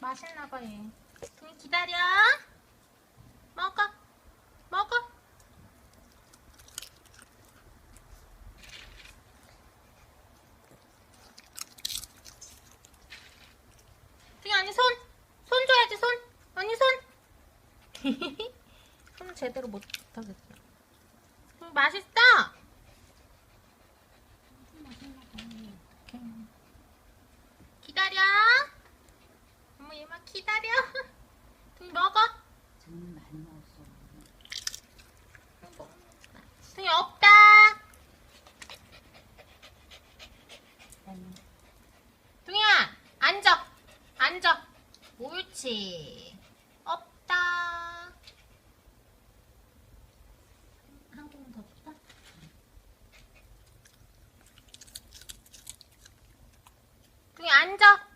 봐 얘. 둥이 기다려. 먹어. 먹어. 둥이 언니 손. 손 줘야지 손. 언니 손. 손 제대로 못 하겠어. 둥이 맛있어. 기다려. 엄마 얘만 기다려. 둥이 먹어. 둥이 없다. 둥이야 앉아. 앉아. 옳지. 없다. 둥이 앉아.